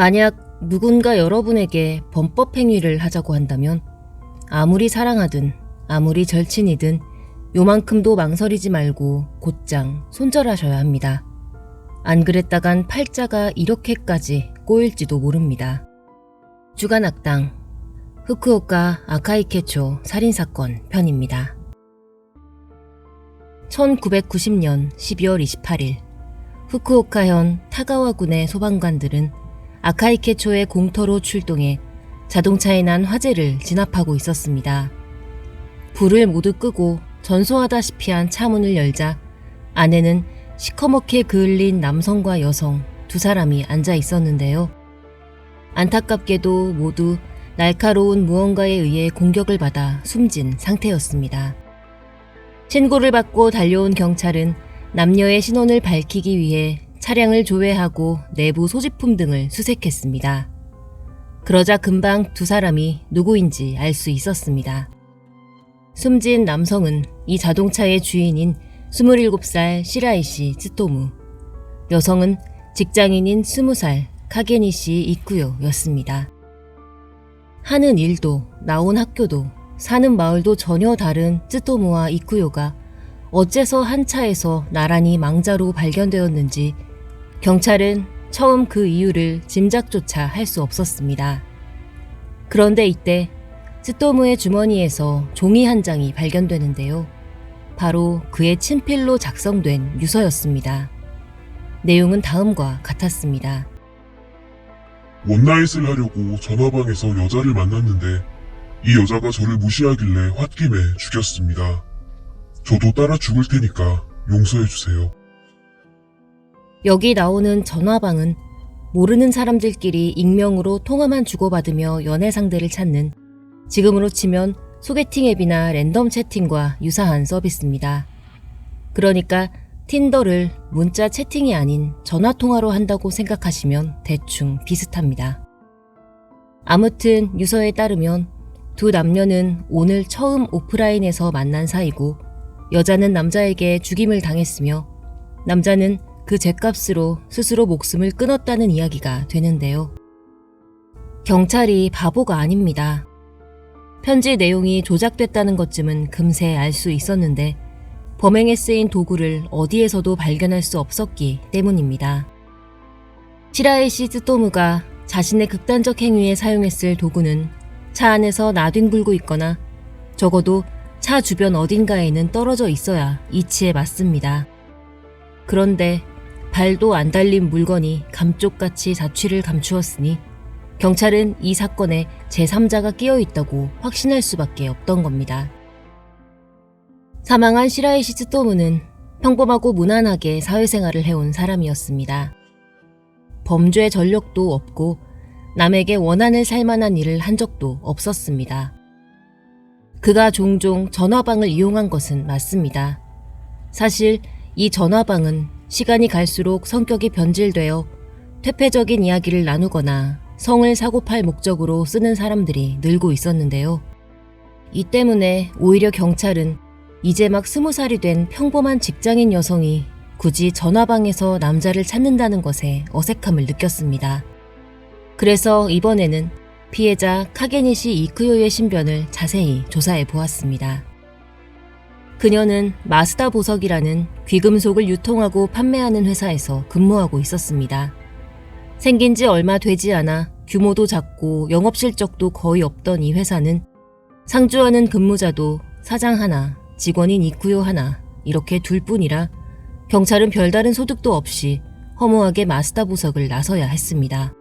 만약 누군가 여러분에게 범법 행위를 하자고 한다면 아무리 사랑하든 아무리 절친이든 요만큼도 망설이지 말고 곧장 손절하셔야 합니다. 안 그랬다간 팔자가 이렇게까지 꼬일지도 모릅니다. 주간 악당 후쿠오카 아카이케초 살인사건 편입니다. 1990년 12월 28일 후쿠오카현 타가와군의 소방관들은 아카이케초의 공터로 출동해 자동차에 난 화재를 진압하고 있었습니다. 불을 모두 끄고 전소하다시피 한 차문을 열자 안에는 시커멓게 그을린 남성과 여성 두 사람이 앉아 있었는데요. 안타깝게도 모두 날카로운 무언가에 의해 공격을 받아 숨진 상태였습니다. 신고를 받고 달려온 경찰은 남녀의 신원을 밝히기 위해 차량을 조회하고 내부 소지품 등을 수색했습니다. 그러자 금방 두 사람이 누구인지 알 수 있었습니다. 숨진 남성은 이 자동차의 주인인 27살 시라이시 츠토무, 여성은 직장인인 20살 카게니시 이쿠요였습니다. 하는 일도 나온 학교도 사는 마을도 전혀 다른 쯔토무와 이쿠요가 어째서 한 차에서 나란히 망자로 발견되었는지 경찰은 처음 그 이유를 짐작조차 할 수 없었습니다. 그런데 이때 쯔토무의 주머니에서 종이 한 장이 발견되는데요. 바로 그의 친필로 작성된 유서였습니다. 내용은 다음과 같았습니다. 원나잇을 하려고 전화방에서 여자를 만났는데 이 여자가 저를 무시하길래 홧김에 죽였습니다. 저도 따라 죽을 테니까 용서해 주세요. 여기 나오는 전화방은 모르는 사람들끼리 익명으로 통화만 주고받으며 연애 상대를 찾는 지금으로 치면 소개팅 앱이나 랜덤 채팅과 유사한 서비스입니다. 그러니까 틴더를 문자 채팅이 아닌 전화 통화로 한다고 생각하시면 대충 비슷합니다. 아무튼 유서에 따르면 두 남녀는 오늘 처음 오프라인에서 만난 사이고 여자는 남자에게 죽임을 당했으며 남자는 그 죗값으로 스스로 목숨을 끊었다는 이야기가 되는데요. 경찰이 바보가 아닙니다. 편지 내용이 조작됐다는 것쯤은 금세 알 수 있었는데 범행에 쓰인 도구를 어디에서도 발견할 수 없었기 때문입니다. 시라이시 쯔토무가 자신의 극단적 행위에 사용했을 도구는 차 안에서 나뒹굴고 있거나 적어도 차 주변 어딘가에는 떨어져 있어야 이치에 맞습니다. 그런데 발도 안 달린 물건이 감쪽같이 자취를 감추었으니 경찰은 이 사건에 제3자가 끼어 있다고 확신할 수밖에 없던 겁니다. 사망한 시라이시 츠토무는 평범하고 무난하게 사회생활을 해온 사람이었습니다. 범죄 전력도 없고 남에게 원한을 살 만한 일을 한 적도 없었습니다. 그가 종종 전화방을 이용한 것은 맞습니다. 사실 이 전화방은 시간이 갈수록 성격이 변질되어 퇴폐적인 이야기를 나누거나 성을 사고팔 목적으로 쓰는 사람들이 늘고 있었는데요. 이 때문에 오히려 경찰은 이제 막 스무 살이 된 평범한 직장인 여성이 굳이 전화방에서 남자를 찾는다는 것에 어색함을 느꼈습니다. 그래서 이번에는 피해자 카게니시 이쿠요의 신변을 자세히 조사해 보았습니다. 그녀는 마스다 보석이라는 귀금속을 유통하고 판매하는 회사에서 근무하고 있었습니다. 생긴 지 얼마 되지 않아 규모도 작고 영업 실적도 거의 없던 이 회사는 상주하는 근무자도 사장 하나, 직원인 이쿠요 하나, 이렇게 둘 뿐이라 경찰은 별다른 소득도 없이 허무하게 마스다 보석을 나서야 했습니다.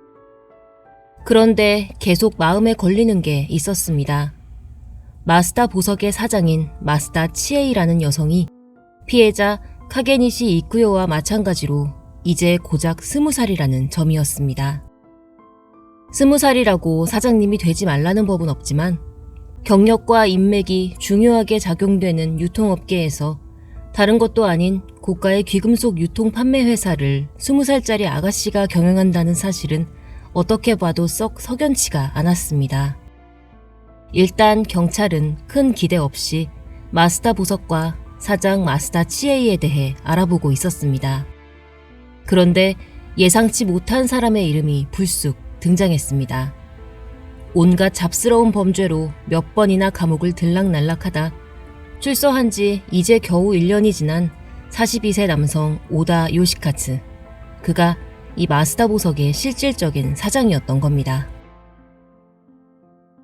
그런데 계속 마음에 걸리는 게 있었습니다. 마스다 보석의 사장인 마스다 치에이라는 여성이 피해자 카게니시 이쿠요와 마찬가지로 이제 고작 스무 살이라는 점이었습니다. 스무 살이라고 사장님이 되지 말라는 법은 없지만 경력과 인맥이 중요하게 작용되는 유통업계에서 다른 것도 아닌 고가의 귀금속 유통 판매 회사를 스무 살짜리 아가씨가 경영한다는 사실은 어떻게 봐도 썩 석연치가 않았습니다. 일단 경찰은 큰 기대 없이 마스다 보석과 사장 마스다 치에이에 대해 알아보고 있었습니다. 그런데 예상치 못한 사람의 이름이 불쑥 등장했습니다. 온갖 잡스러운 범죄로 몇 번이나 감옥을 들락날락하다 출소한 지 이제 겨우 1년이 지난 42세 남성 오다 요시카츠. 그가 이 마스다 보석의 실질적인 사장이었던 겁니다.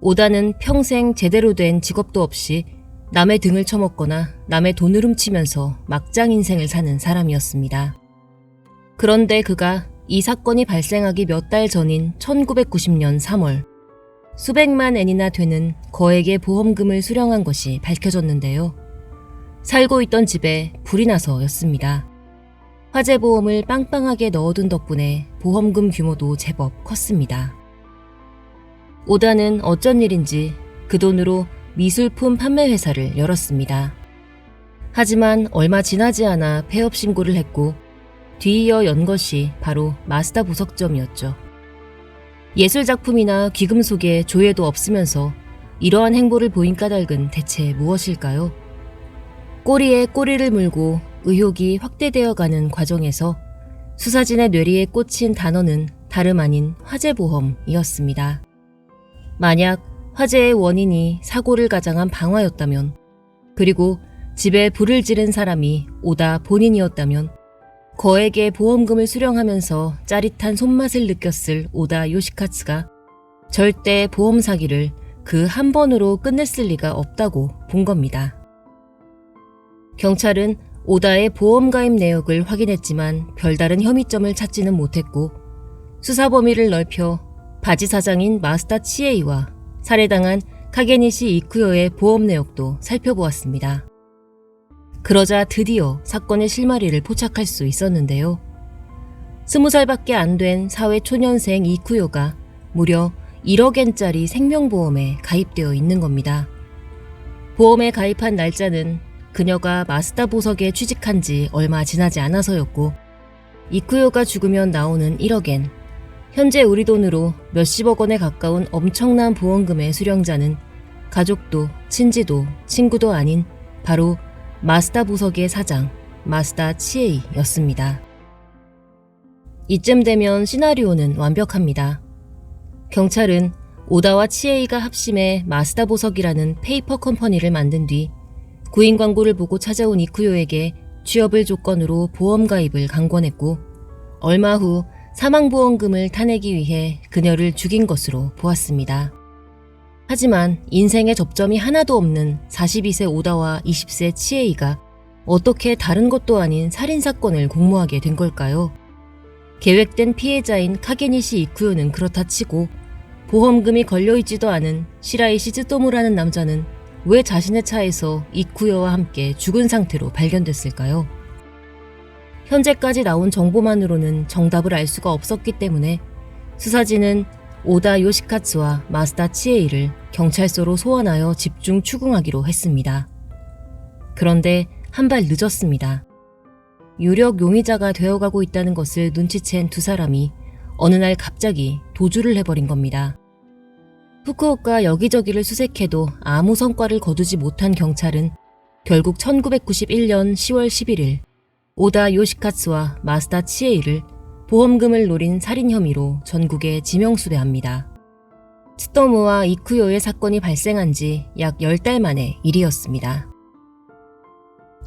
오다는 평생 제대로 된 직업도 없이 남의 등을 쳐먹거나 남의 돈을 훔치면서 막장 인생을 사는 사람이었습니다. 그런데 그가 이 사건이 발생하기 몇 달 전인 1990년 3월 수백만 엔이나 되는 거액의 보험금을 수령한 것이 밝혀졌는데요. 살고 있던 집에 불이 나서였습니다. 화재 보험을 빵빵하게 넣어둔 덕분에 보험금 규모도 제법 컸습니다. 오다는 어쩐 일인지 그 돈으로 미술품 판매 회사를 열었습니다. 하지만 얼마 지나지 않아 폐업 신고를 했고 뒤이어 연 것이 바로 마스다 보석점이었죠. 예술 작품이나 귀금 속에 조예도 없으면서 이러한 행보를 보인 까닭은 대체 무엇일까요? 꼬리에 꼬리를 물고 의혹이 확대되어 가는 과정에서 수사진의 뇌리에 꽂힌 단어는 다름 아닌 화재보험이었습니다. 만약 화재의 원인이 사고를 가장한 방화였다면, 그리고 집에 불을 지른 사람이 오다 본인이었다면, 거액의 보험금을 수령하면서 짜릿한 손맛을 느꼈을 오다 요시카츠가 절대 보험 사기를 그 한 번으로 끝냈을 리가 없다고 본 겁니다. 경찰은 오다의 보험 가입 내역을 확인했지만 별다른 혐의점을 찾지는 못했고 수사 범위를 넓혀 바지 사장인 마스타 치에이와 살해당한 카게니시 이쿠요의 보험 내역도 살펴보았습니다. 그러자 드디어 사건의 실마리를 포착할 수 있었는데요. 스무 살밖에 안 된 사회 초년생 이쿠요가 무려 1억 엔짜리 생명보험에 가입되어 있는 겁니다. 보험에 가입한 날짜는 그녀가 마스다 보석에 취직한 지 얼마 지나지 않아서였고 이쿠요가 죽으면 나오는 1억엔 현재 우리 돈으로 몇십억 원에 가까운 엄청난 보험금의 수령자는 가족도 친지도 친구도 아닌 바로 마스다 보석의 사장 마스다 치에이였습니다. 이쯤 되면 시나리오는 완벽합니다. 경찰은 오다와 치에이가 합심해 마스다 보석이라는 페이퍼 컴퍼니를 만든 뒤 구인 광고를 보고 찾아온 이쿠요에게 취업을 조건으로 보험 가입을 강권했고 얼마 후 사망보험금을 타내기 위해 그녀를 죽인 것으로 보았습니다. 하지만 인생의 접점이 하나도 없는 42세 오다와 20세 치에이가 어떻게 다른 것도 아닌 살인사건을 공모하게 된 걸까요? 계획된 피해자인 카게니시 이쿠요는 그렇다 치고 보험금이 걸려있지도 않은 시라이시 쯔토무라는 남자는 왜 자신의 차에서 이쿠요와 함께 죽은 상태로 발견됐을까요? 현재까지 나온 정보만으로는 정답을 알 수가 없었기 때문에 수사진은 오다 요시카츠와 마스다 치에이를 경찰서로 소환하여 집중 추궁하기로 했습니다. 그런데 한 발 늦었습니다. 유력 용의자가 되어가고 있다는 것을 눈치챈 두 사람이 어느 날 갑자기 도주를 해버린 겁니다. 후쿠오카 여기저기를 수색해도 아무 성과를 거두지 못한 경찰은 결국 1991년 10월 11일 오다 요시카츠와 마스다 치에이를 보험금을 노린 살인 혐의로 전국에 지명수배합니다. 츠토무와 이쿠요의 사건이 발생한 지 약 10달 만의 일이었습니다.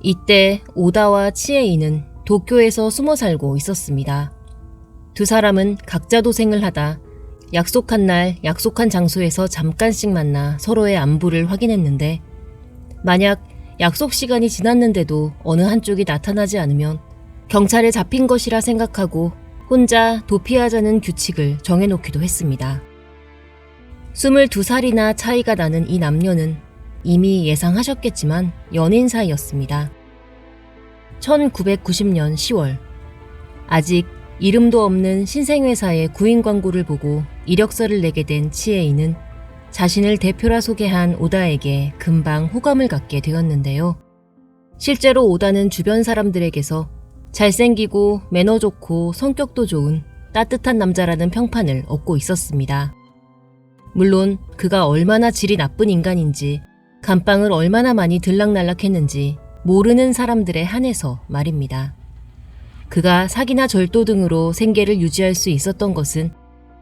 이때 오다와 치에이는 도쿄에서 숨어 살고 있었습니다. 두 사람은 각자 도생을 하다 약속한 날, 약속한 장소에서 잠깐씩 만나 서로의 안부를 확인했는데 만약 약속 시간이 지났는데도 어느 한쪽이 나타나지 않으면 경찰에 잡힌 것이라 생각하고 혼자 도피하자는 규칙을 정해놓기도 했습니다. 22살이나 차이가 나는 이 남녀는 이미 예상하셨겠지만 연인 사이였습니다. 1990년 10월 아직 이름도 없는 신생회사의 구인 광고를 보고 이력서를 내게 된 치에이는 자신을 대표라 소개한 오다에게 금방 호감을 갖게 되었는데요. 실제로 오다는 주변 사람들에게서 잘생기고 매너 좋고 성격도 좋은 따뜻한 남자라는 평판을 얻고 있었습니다. 물론 그가 얼마나 질이 나쁜 인간인지 감방을 얼마나 많이 들락날락했는지 모르는 사람들에 한해서 말입니다. 그가 사기나 절도 등으로 생계를 유지할 수 있었던 것은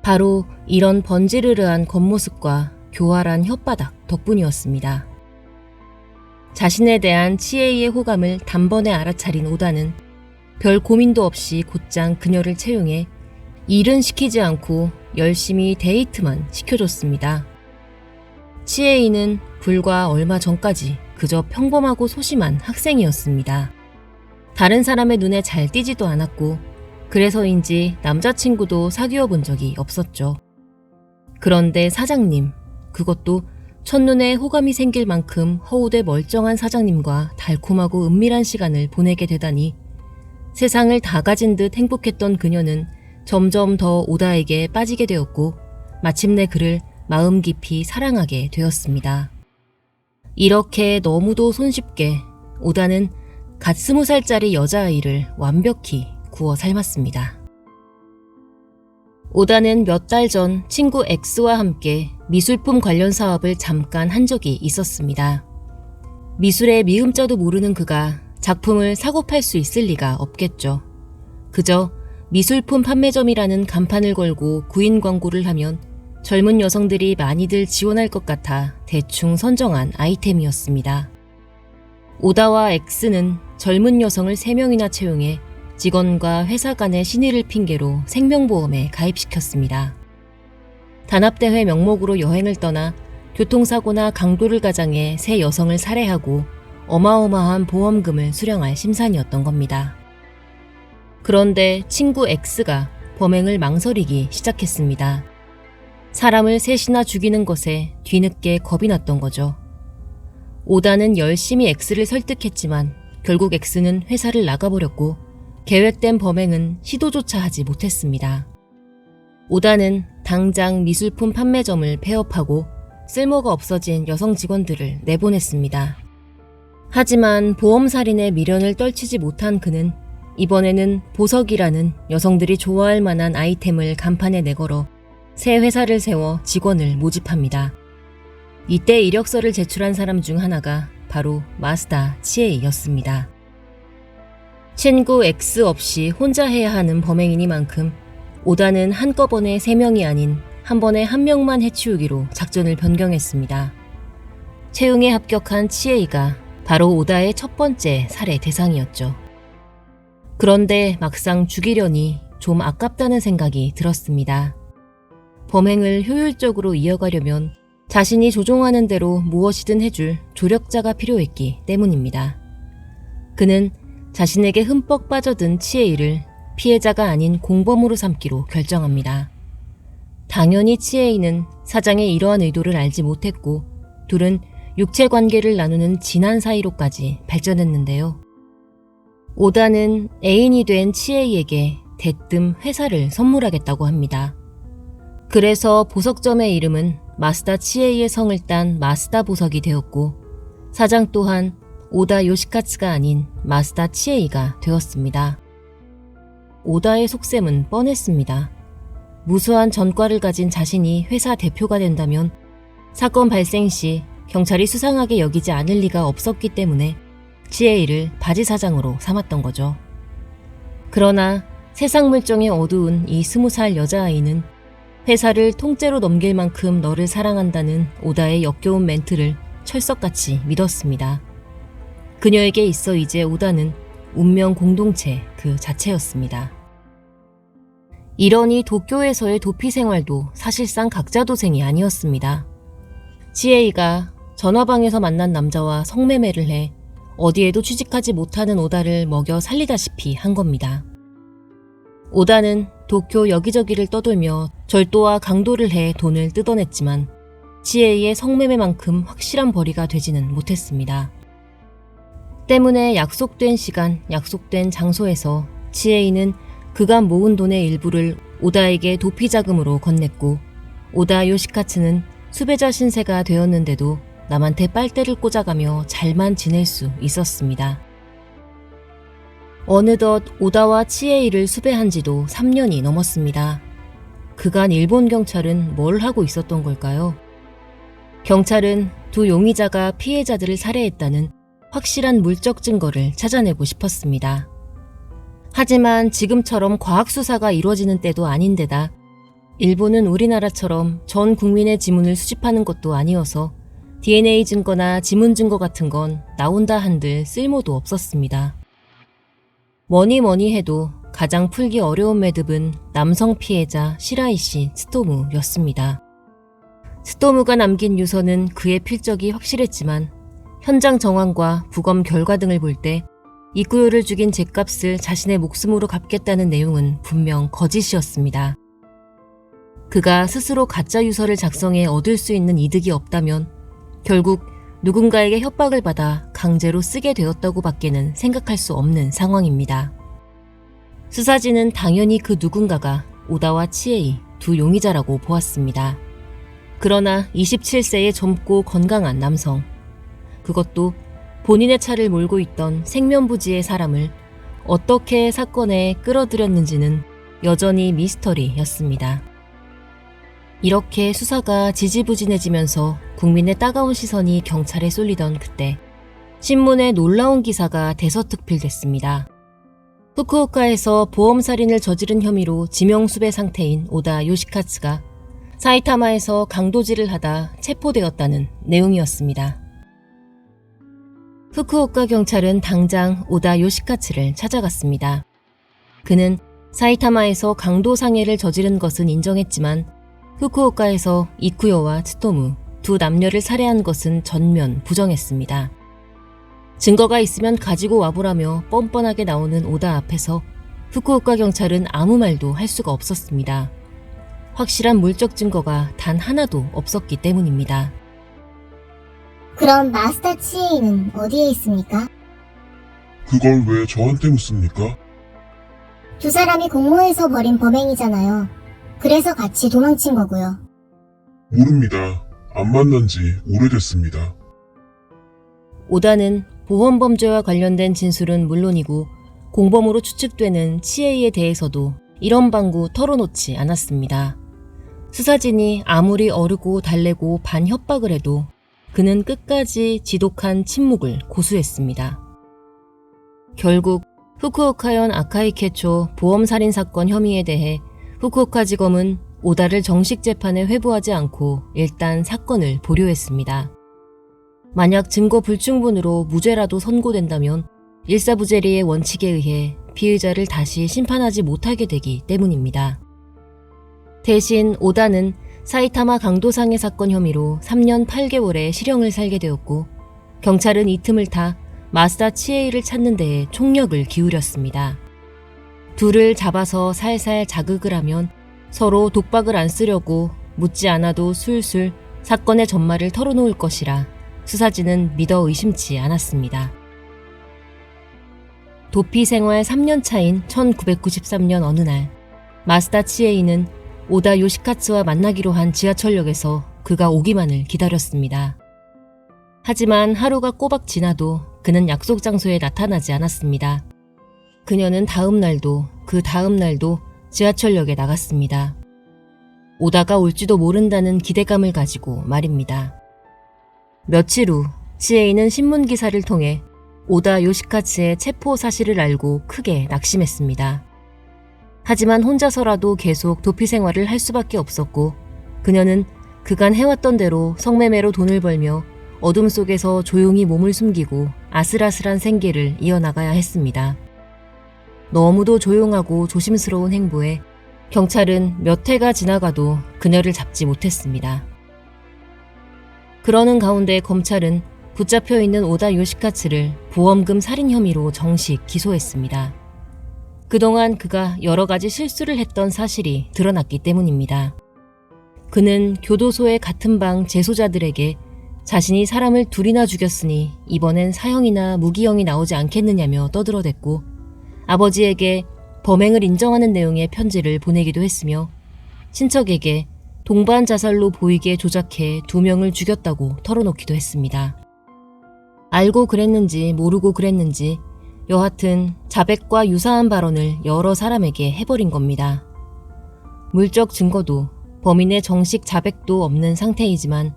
바로 이런 번지르르한 겉모습과 교활한 혓바닥 덕분이었습니다. 자신에 대한 치에이의 호감을 단번에 알아차린 오다는 별 고민도 없이 곧장 그녀를 채용해 일은 시키지 않고 열심히 데이트만 시켜줬습니다. 치에이는 불과 얼마 전까지 그저 평범하고 소심한 학생이었습니다. 다른 사람의 눈에 잘 띄지도 않았고 그래서인지 남자친구도 사귀어 본 적이 없었죠. 그런데 사장님, 그것도 첫눈에 호감이 생길 만큼 허우대 멀쩡한 사장님과 달콤하고 은밀한 시간을 보내게 되다니 세상을 다 가진 듯 행복했던 그녀는 점점 더 오다에게 빠지게 되었고 마침내 그를 마음 깊이 사랑하게 되었습니다. 이렇게 너무도 손쉽게 오다는 갓 스무 살짜리 여자아이를 완벽히 구워 삶았습니다. 오다는 몇 달 전 친구 X와 함께 미술품 관련 사업을 잠깐 한 적이 있었습니다. 미술의 미음자도 모르는 그가 작품을 사고 팔 수 있을 리가 없겠죠. 그저 미술품 판매점이라는 간판을 걸고 구인 광고를 하면 젊은 여성들이 많이들 지원할 것 같아 대충 선정한 아이템이었습니다. 오다와 X는 젊은 여성을 3명이나 채용해 직원과 회사 간의 신의를 핑계로 생명보험에 가입시켰습니다. 단합대회 명목으로 여행을 떠나 교통사고나 강도를 가장해 세 여성을 살해하고 어마어마한 보험금을 수령할 심산이었던 겁니다. 그런데 친구 X가 범행을 망설이기 시작했습니다. 사람을 셋이나 죽이는 것에 뒤늦게 겁이 났던 거죠. 오다는 열심히 X를 설득했지만 결국 X는 회사를 나가버렸고 계획된 범행은 시도조차 하지 못했습니다. 오다는 당장 미술품 판매점을 폐업하고 쓸모가 없어진 여성 직원들을 내보냈습니다. 하지만 보험살인의 미련을 떨치지 못한 그는 이번에는 보석이라는 여성들이 좋아할 만한 아이템을 간판에 내걸어 새 회사를 세워 직원을 모집합니다. 이때 이력서를 제출한 사람 중 하나가 바로 마스다 치에이였습니다. 친구 X 없이 혼자 해야 하는 범행이니만큼 오다는 한꺼번에 3명이 아닌 한 번에 한 명만 해치우기로 작전을 변경했습니다. 채용에 합격한 치에이가 바로 오다의 첫 번째 살해 대상이었죠. 그런데 막상 죽이려니 좀 아깝다는 생각이 들었습니다. 범행을 효율적으로 이어가려면 자신이 조종하는 대로 무엇이든 해줄 조력자가 필요했기 때문입니다. 그는 자신에게 흠뻑 빠져든 치에이를 피해자가 아닌 공범으로 삼기로 결정합니다. 당연히 치에이는 사장의 이러한 의도를 알지 못했고 둘은 육체 관계를 나누는 진한 사이로까지 발전했는데요. 오다는 애인이 된 치에이에게 대뜸 회사를 선물하겠다고 합니다. 그래서 보석점의 이름은 마스다 치에이의 성을 딴 마스다 보석이 되었고 사장 또한 오다 요시카츠가 아닌 마스다 치에이가 되었습니다. 오다의 속셈은 뻔했습니다. 무수한 전과를 가진 자신이 회사 대표가 된다면 사건 발생 시 경찰이 수상하게 여기지 않을 리가 없었기 때문에 치에이를 바지 사장으로 삼았던 거죠. 그러나 세상 물정이 어두운 이 스무 살 여자아이는 회사를 통째로 넘길 만큼 너를 사랑한다는 오다의 역겨운 멘트를 철석같이 믿었습니다. 그녀에게 있어 이제 오다는 운명 공동체 그 자체였습니다. 이러니 도쿄에서의 도피 생활도 사실상 각자 도생이 아니었습니다. 지에이가 전화방에서 만난 남자와 성매매를 해 어디에도 취직하지 못하는 오다를 먹여 살리다시피 한 겁니다. 오다는 도쿄 여기저기를 떠돌며 절도와 강도를 해 돈을 뜯어냈지만 지에이의 성매매만큼 확실한 벌이가 되지는 못했습니다. 때문에 약속된 시간, 약속된 장소에서 지에이는 그간 모은 돈의 일부를 오다에게 도피 자금으로 건넸고 오다 요시카츠는 수배자 신세가 되었는데도 남한테 빨대를 꽂아가며 잘만 지낼 수 있었습니다. 어느덧 오다와 치에이를 수배한 지도 3년이 넘었습니다. 그간 일본 경찰은 뭘 하고 있었던 걸까요? 경찰은 두 용의자가 피해자들을 살해했다는 확실한 물적 증거를 찾아내고 싶었습니다. 하지만 지금처럼 과학 수사가 이루어지는 때도 아닌데다 일본은 우리나라처럼 전 국민의 지문을 수집하는 것도 아니어서 DNA 증거나 지문 증거 같은 건 나온다 한들 쓸모도 없었습니다. 뭐니 뭐니 해도 가장 풀기 어려운 매듭은 남성 피해자 시라이 씨 스토무였습니다. 스토무가 남긴 유서는 그의 필적이 확실했지만 현장 정황과 부검 결과 등을 볼 때 이쿠요를 죽인 죗값을 자신의 목숨으로 갚겠다는 내용은 분명 거짓이었습니다. 그가 스스로 가짜 유서를 작성해 얻을 수 있는 이득이 없다면 결국 누군가에게 협박을 받아 강제로 쓰게 되었다고 밖에는 생각할 수 없는 상황입니다. 수사진은 당연히 그 누군가가 오다와 치에이 두 용의자라고 보았습니다. 그러나 27세의 젊고 건강한 남성. 그것도 본인의 차를 몰고 있던 생면부지의 사람을 어떻게 사건에 끌어들였는지는 여전히 미스터리였습니다. 이렇게 수사가 지지부진해지면서 국민의 따가운 시선이 경찰에 쏠리던 그때 신문에 놀라운 기사가 대서특필됐습니다. 후쿠오카에서 보험살인을 저지른 혐의로 지명수배 상태인 오다 요시카츠가 사이타마에서 강도질을 하다 체포되었다는 내용이었습니다. 후쿠오카 경찰은 당장 오다 요시카츠를 찾아갔습니다. 그는 사이타마에서 강도 상해를 저지른 것은 인정했지만 후쿠오카에서 이쿠요와 츠토무 두 남녀를 살해한 것은 전면 부정했습니다. 증거가 있으면 가지고 와보라며 뻔뻔하게 나오는 오다 앞에서 후쿠오카 경찰은 아무 말도 할 수가 없었습니다. 확실한 물적 증거가 단 하나도 없었기 때문입니다. 그럼 마스터 치에이는 어디에 있습니까? 그걸 왜 저한테 묻습니까? 두 사람이 공모해서 벌인 범행이잖아요. 그래서 같이 도망친 거고요. 모릅니다. 안 만난 지 오래됐습니다. 오다는 보험 범죄와 관련된 진술은 물론이고 공범으로 추측되는 치에이에 대해서도 이런 방구 털어놓지 않았습니다. 수사진이 아무리 어르고 달래고 반협박을 해도 그는 끝까지 지독한 침묵을 고수했습니다. 결국 후쿠오카현 아카이케초 보험살인 사건 혐의에 대해 후쿠오카 지검은 오다를 정식 재판에 회부하지 않고 일단 사건을 보류했습니다. 만약 증거 불충분으로 무죄라도 선고된다면 일사부재리의 원칙에 의해 피의자를 다시 심판하지 못하게 되기 때문입니다. 대신 오다는 사이타마 강도상해 사건 혐의로 3년 8개월의 실형을 살게 되었고 경찰은 이 틈을 타 마스다 치에이를 찾는 데에 총력을 기울였습니다. 둘을 잡아서 살살 자극을 하면 서로 독박을 안 쓰려고 묻지 않아도 술술 사건의 전말을 털어놓을 것이라 수사진은 믿어 의심치 않았습니다. 도피 생활 3년 차인 1993년 어느 날 마스다 치에이는 오다 요시카츠와 만나기로 한 지하철역에서 그가 오기만을 기다렸습니다. 하지만 하루가 꼬박 지나도 그는 약속 장소에 나타나지 않았습니다. 그녀는 다음 날도 그 다음 날도 지하철역에 나갔습니다. 오다가 올지도 모른다는 기대감을 가지고 말입니다. 며칠 후 치에이는 신문 기사를 통해 오다 요시카츠의 체포 사실을 알고 크게 낙심했습니다. 하지만 혼자서라도 계속 도피 생활을 할 수밖에 없었고 그녀는 그간 해왔던 대로 성매매로 돈을 벌며 어둠 속에서 조용히 몸을 숨기고 아슬아슬한 생계를 이어나가야 했습니다. 너무도 조용하고 조심스러운 행보에 경찰은 몇 해가 지나가도 그녀를 잡지 못했습니다. 그러는 가운데 검찰은 붙잡혀 있는 오다 요시카츠를 보험금 살인 혐의로 정식 기소했습니다. 그동안 그가 여러 가지 실수를 했던 사실이 드러났기 때문입니다. 그는 교도소의 같은 방 재소자들에게 자신이 사람을 둘이나 죽였으니 이번엔 사형이나 무기형이 나오지 않겠느냐며 떠들어댔고 아버지에게 범행을 인정하는 내용의 편지를 보내기도 했으며 친척에게 동반 자살로 보이게 조작해 두 명을 죽였다고 털어놓기도 했습니다. 알고 그랬는지 모르고 그랬는지 여하튼 자백과 유사한 발언을 여러 사람에게 해버린 겁니다. 물적 증거도 범인의 정식 자백도 없는 상태이지만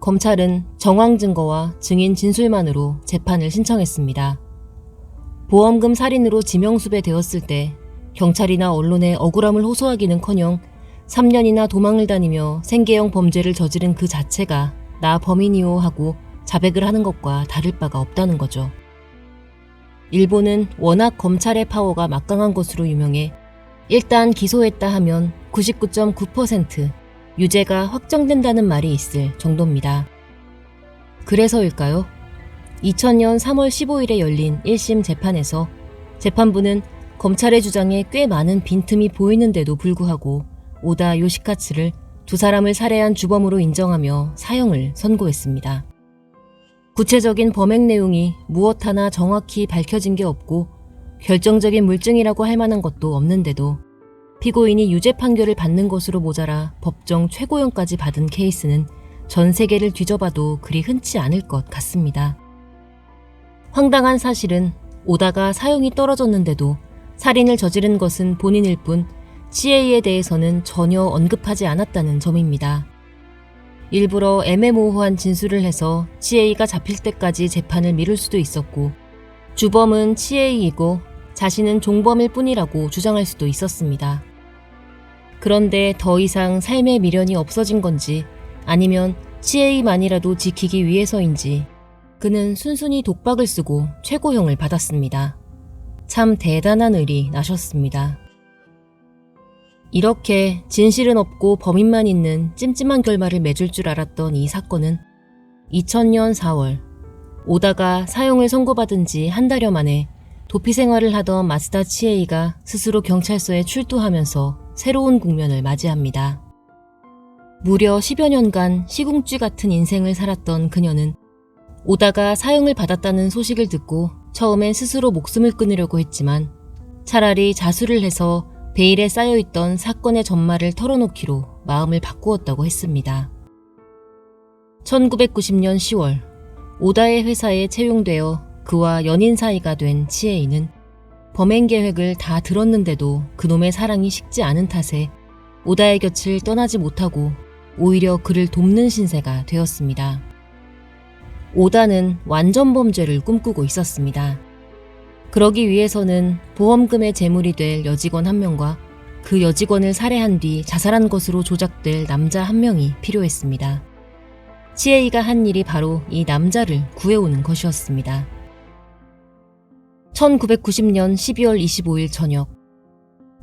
검찰은 정황 증거와 증인 진술만으로 재판을 신청했습니다. 보험금 살인으로 지명수배 되었을 때 경찰이나 언론에 억울함을 호소하기는커녕 3년이나 도망을 다니며 생계형 범죄를 저지른 그 자체가 나 범인이오 하고 자백을 하는 것과 다를 바가 없다는 거죠. 일본은 워낙 검찰의 파워가 막강한 것으로 유명해 일단 기소했다 하면 99.9% 유죄가 확정된다는 말이 있을 정도입니다. 그래서일까요? 2000년 3월 15일에 열린 1심 재판에서 재판부는 검찰의 주장에 꽤 많은 빈틈이 보이는데도 불구하고 오다 요시카츠를 두 사람을 살해한 주범으로 인정하며 사형을 선고했습니다. 구체적인 범행 내용이 무엇 하나 정확히 밝혀진 게 없고 결정적인 물증이라고 할 만한 것도 없는데도 피고인이 유죄 판결을 받는 것으로 모자라 법정 최고형까지 받은 케이스는 전 세계를 뒤져봐도 그리 흔치 않을 것 같습니다. 황당한 사실은 오다가 사형이 떨어졌는데도 살인을 저지른 것은 본인일 뿐 CA에 대해서는 전혀 언급하지 않았다는 점입니다. 일부러 애매모호한 진술을 해서 CA가 잡힐 때까지 재판을 미룰 수도 있었고 주범은 CA이고 자신은 종범일 뿐이라고 주장할 수도 있었습니다. 그런데 더 이상 삶의 미련이 없어진 건지 아니면 CA만이라도 지키기 위해서인지 그는 순순히 독박을 쓰고 최고형을 받았습니다. 참 대단한 의리 나셨습니다. 이렇게 진실은 없고 범인만 있는 찜찜한 결말을 맺을 줄 알았던 이 사건은 2000년 4월 오다가 사형을 선고받은 지 한 달여 만에 도피 생활을 하던 마스다 치에이가 스스로 경찰서에 출두하면서 새로운 국면을 맞이합니다. 무려 10여 년간 시궁쥐 같은 인생을 살았던 그녀는 오다가 사형을 받았다는 소식을 듣고 처음엔 스스로 목숨을 끊으려고 했지만 차라리 자수를 해서 베일에 쌓여있던 사건의 전말을 털어놓기로 마음을 바꾸었다고 했습니다. 1990년 10월 오다의 회사에 채용되어 그와 연인 사이가 된 치에이는 범행 계획을 다 들었는데도 그놈의 사랑이 식지 않은 탓에 오다의 곁을 떠나지 못하고 오히려 그를 돕는 신세가 되었습니다. 오다는 완전 범죄를 꿈꾸고 있었습니다. 그러기 위해서는 보험금의 제물이 될 여직원 한 명과 그 여직원을 살해한 뒤 자살한 것으로 조작될 남자 한 명이 필요했습니다. 치에이가 한 일이 바로 이 남자를 구해오는 것이었습니다. 1990년 12월 25일 저녁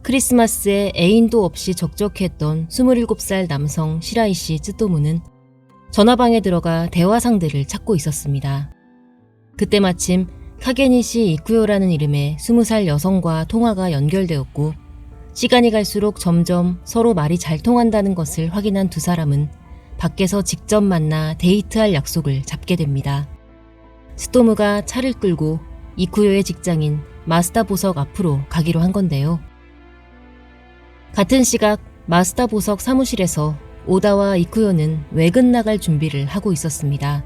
크리스마스에 애인도 없이 적적했던 27살 남성 시라이 씨 쯔토무는 전화방에 들어가 대화 상대를 찾고 있었습니다. 그때 마침 카게니시 이쿠요라는 이름의 20살 여성과 통화가 연결되었고 시간이 갈수록 점점 서로 말이 잘 통한다는 것을 확인한 두 사람은 밖에서 직접 만나 데이트할 약속을 잡게 됩니다. 스토무가 차를 끌고 이쿠요의 직장인 마스다 보석 앞으로 가기로 한 건데요. 같은 시각 마스다 보석 사무실에서 오다와 이쿠요는 외근 나갈 준비를 하고 있었습니다.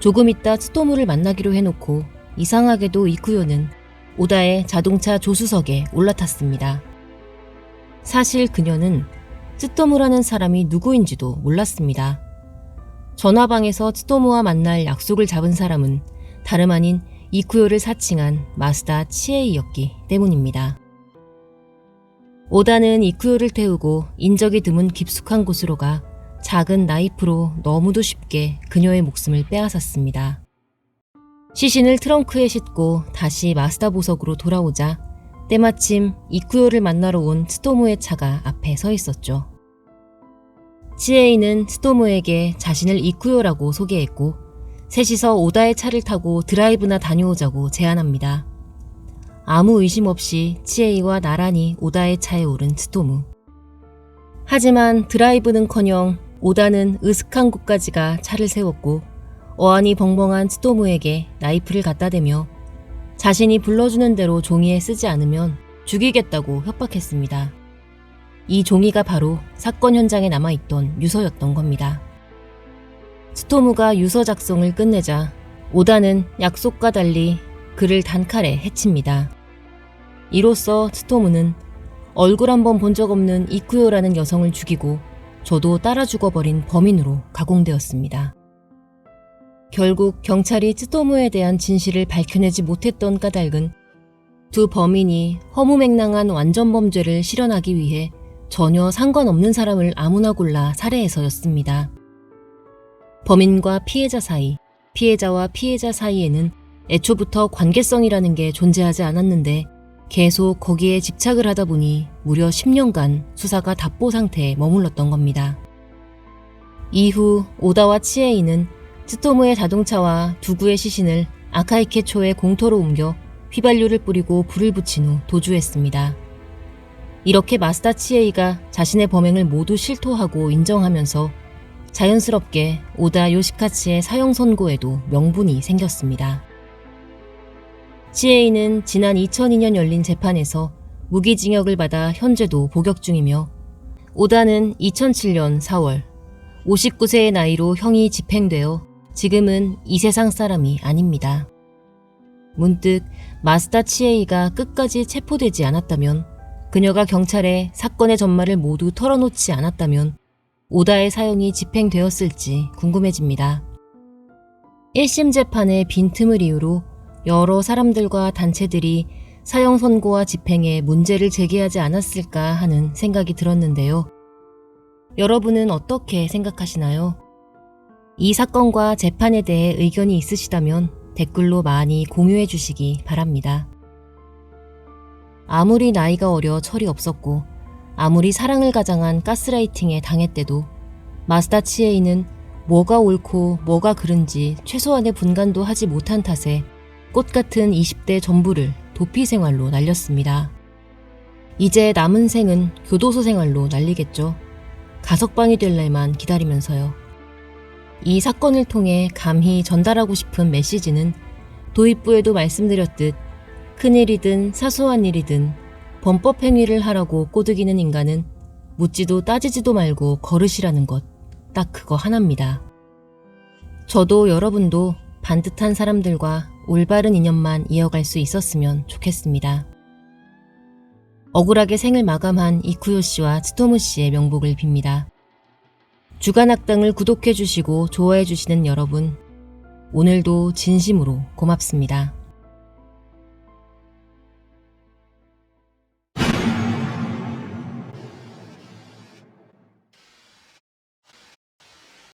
조금 있다 스토무를 만나기로 해놓고 이상하게도 이쿠요는 오다의 자동차 조수석에 올라탔습니다. 사실 그녀는 쯔토무라는 사람이 누구인지도 몰랐습니다. 전화방에서 쯔토무와 만날 약속을 잡은 사람은 다름 아닌 이쿠요를 사칭한 마스다 치에이였기 때문입니다. 오다는 이쿠요를 태우고 인적이 드문 깊숙한 곳으로 가 작은 나이프로 너무도 쉽게 그녀의 목숨을 빼앗았습니다. 시신을 트렁크에 싣고 다시 마스다 보석으로 돌아오자 때마침 이쿠요를 만나러 온 스토무의 차가 앞에 서 있었죠. 치에이는 스토무에게 자신을 이쿠요라고 소개했고 셋이서 오다의 차를 타고 드라이브나 다녀오자고 제안합니다. 아무 의심 없이 치에이와 나란히 오다의 차에 오른 스토무. 하지만 드라이브는커녕 오다는 으슥한 곳까지가 차를 세웠고 어안이 벙벙한 스토무에게 나이프를 갖다 대며 자신이 불러주는 대로 종이에 쓰지 않으면 죽이겠다고 협박했습니다. 이 종이가 바로 사건 현장에 남아있던 유서였던 겁니다. 스토무가 유서 작성을 끝내자 오다는 약속과 달리 그를 단칼에 해칩니다. 이로써 스토무는 얼굴 한 번 본 적 없는 이쿠요라는 여성을 죽이고 저도 따라 죽어버린 범인으로 가공되었습니다. 결국 경찰이 쯔토무에 대한 진실을 밝혀내지 못했던 까닭은 두 범인이 허무맹랑한 완전 범죄를 실현하기 위해 전혀 상관없는 사람을 아무나 골라 살해해서였습니다. 범인과 피해자 사이, 피해자와 피해자 사이에는 애초부터 관계성이라는 게 존재하지 않았는데 계속 거기에 집착을 하다 보니 무려 10년간 수사가 답보 상태에 머물렀던 겁니다. 이후 오다와 치에이는 스토무의 자동차와 두구의 시신을 아카이케초의 공터로 옮겨 휘발유를 뿌리고 불을 붙인 후 도주했습니다. 이렇게 마스다 치에이가 자신의 범행을 모두 실토하고 인정하면서 자연스럽게 오다 요시카치의 사형 선고에도 명분이 생겼습니다. 치에이는 지난 2002년 열린 재판에서 무기징역을 받아 현재도 복역 중이며 오다는 2007년 4월 59세의 나이로 형이 집행되어 지금은 이 세상 사람이 아닙니다. 문득 마스다 치에이가 끝까지 체포되지 않았다면 그녀가 경찰에 사건의 전말을 모두 털어놓지 않았다면 오다의 사형이 집행되었을지 궁금해집니다. 1심 재판의 빈틈을 이유로 여러 사람들과 단체들이 사형 선고와 집행에 문제를 제기하지 않았을까 하는 생각이 들었는데요. 여러분은 어떻게 생각하시나요? 이 사건과 재판에 대해 의견이 있으시다면 댓글로 많이 공유해 주시기 바랍니다. 아무리 나이가 어려 철이 없었고 아무리 사랑을 가장한 가스라이팅에 당했대도 마스다 치에이는 뭐가 옳고 뭐가 그른지 최소한의 분간도 하지 못한 탓에 꽃 같은 20대 전부를 도피 생활로 날렸습니다. 이제 남은 생은 교도소 생활로 날리겠죠. 가석방이 될 날만 기다리면서요. 이 사건을 통해 감히 전달하고 싶은 메시지는 도입부에도 말씀드렸듯 큰일이든 사소한 일이든 범법 행위를 하라고 꼬드기는 인간은 묻지도 따지지도 말고 걸으시라는 것. 딱 그거 하나입니다. 저도 여러분도 반듯한 사람들과 올바른 인연만 이어갈 수 있었으면 좋겠습니다. 억울하게 생을 마감한 이쿠요 씨와 츠토무 씨의 명복을 빕니다. 주간 악당을 구독해 주시고 좋아해 주시는 여러분, 오늘도 진심으로 고맙습니다.